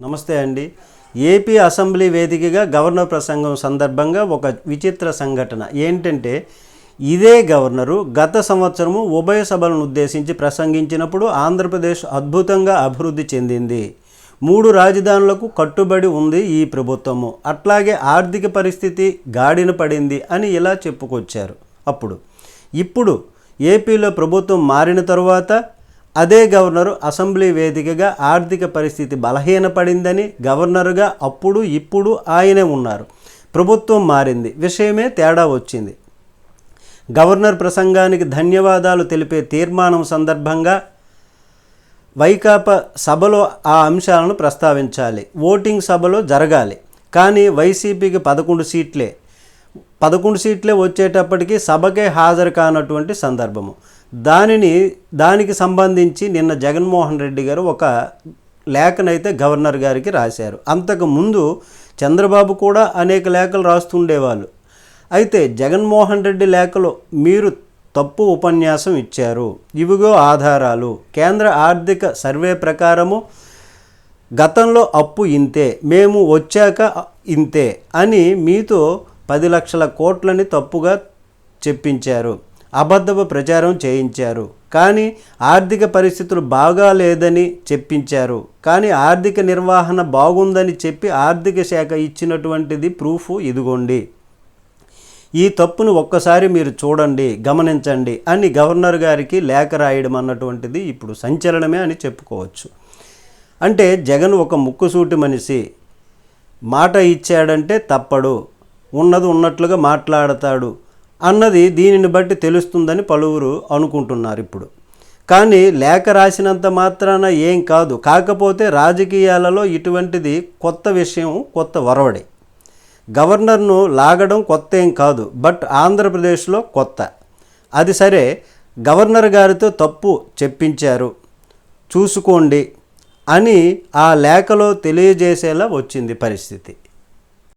నమస్తే అండి. AP assembly వేదికగా గవర్నర్ ప్రసంగం సందర్భంగా ఒక విచిత్ర సంఘటన. ఏంటంటే ఇదే గవర్నరు గత సంవత్సరము ఉభయ సభలను ఉద్దేశించి ప్రసంగించినప్పుడు ఆంధ్రప్రదేశ్ అద్భుతంగా అభివృద్ధి చెందింది. మూడు రాజధానులకు కట్టుబడి ఉంది ఈ ప్రభుత్వము. అట్లాగే ఆర్థిక పరిస్థితి గాడిన పడింది అని ఇలా చెప్పుకొచ్చారు. అప్పుడు ఇప్పుడు ఏపీలో ప్రభుత్వం మారిన తరువాత అదే గవర్నరు అసెంబ్లీ వేదికగా ఆర్థిక పరిస్థితి బలహీనపడిందని గవర్నరుగా అప్పుడు ఇప్పుడు ఆయనే ఉన్నారు. ప్రభుత్వం మారింది. విషయమే తేడా వచ్చింది. గవర్నర్ ప్రసంగానికి ధన్యవాదాలు తెలిపే తీర్మానం సందర్భంగా వైకాపా సభలో ఆ అంశాలను ప్రస్తావించాలి. ఓటింగ్ సభలో జరగాలి. కానీ వైసీపీకి పదకొండు సీట్లే. పదకొండు సీట్లే వచ్చేటప్పటికి సభకే హాజరు కానటువంటి సందర్భము. దానిని దానికి సంబంధించి నిన్న జగన్మోహన్ రెడ్డి గారు ఒక లేఖనైతే గవర్నర్ గారికి రాశారు. అంతకు ముందు చంద్రబాబు కూడా అనేక లేఖలు రాస్తుండేవాళ్ళు. అయితే జగన్మోహన్ రెడ్డి లేఖలో మీరు తప్పు ఉపన్యాసం ఇచ్చారు. ఇవిగో ఆధారాలు. కేంద్ర ఆర్థిక సర్వే ప్రకారము గతంలో అప్పు ఇంతే మేము వచ్చాక ఇంతే అని మీతో పది లక్షల కోట్లని తప్పుగా చెప్పించారు. అబద్ధపు ప్రచారం చేయించారు. కానీ ఆర్థిక పరిస్థితులు బాగా లేదని చెప్పించారు. కానీ ఆర్థిక నిర్వహణ బాగుందని చెప్పి ఆర్థిక శాఖ ఇచ్చినటువంటిది ప్రూఫ్ ఇదిగోండి. ఈ తప్పును ఒక్కసారి మీరు చూడండి గమనించండి అని గవర్నర్ గారికి లేఖ రాయడం అన్నటువంటిది ఇప్పుడు సంచలనమే అని చెప్పుకోవచ్చు. అంటే జగన్ ఒక ముక్కుసూటి మనిషి. మాట ఇచ్చాడంటే తప్పడు. ఉన్నది ఉన్నట్లుగా మాట్లాడతాడు. అన్నది దీనిని బట్టి తెలుస్తుందని పలువురు అనుకుంటున్నారు ఇప్పుడు. కానీ లేఖ రాసినంత మాత్రాన ఏం కాదు. కాకపోతే రాజకీయాలలో ఇటువంటిది కొత్త విషయం కొత్త వరవడి. గవర్నర్ను లాగడం కొత్త ఏం కాదు బట్ ఆంధ్రప్రదేశ్లో కొత్త. అది సరే గవర్నర్ గారితో తప్పు చెప్పించారు. చూసుకోండి అని ఆ లేఖలో తెలియజేసేలా వచ్చింది పరిస్థితి.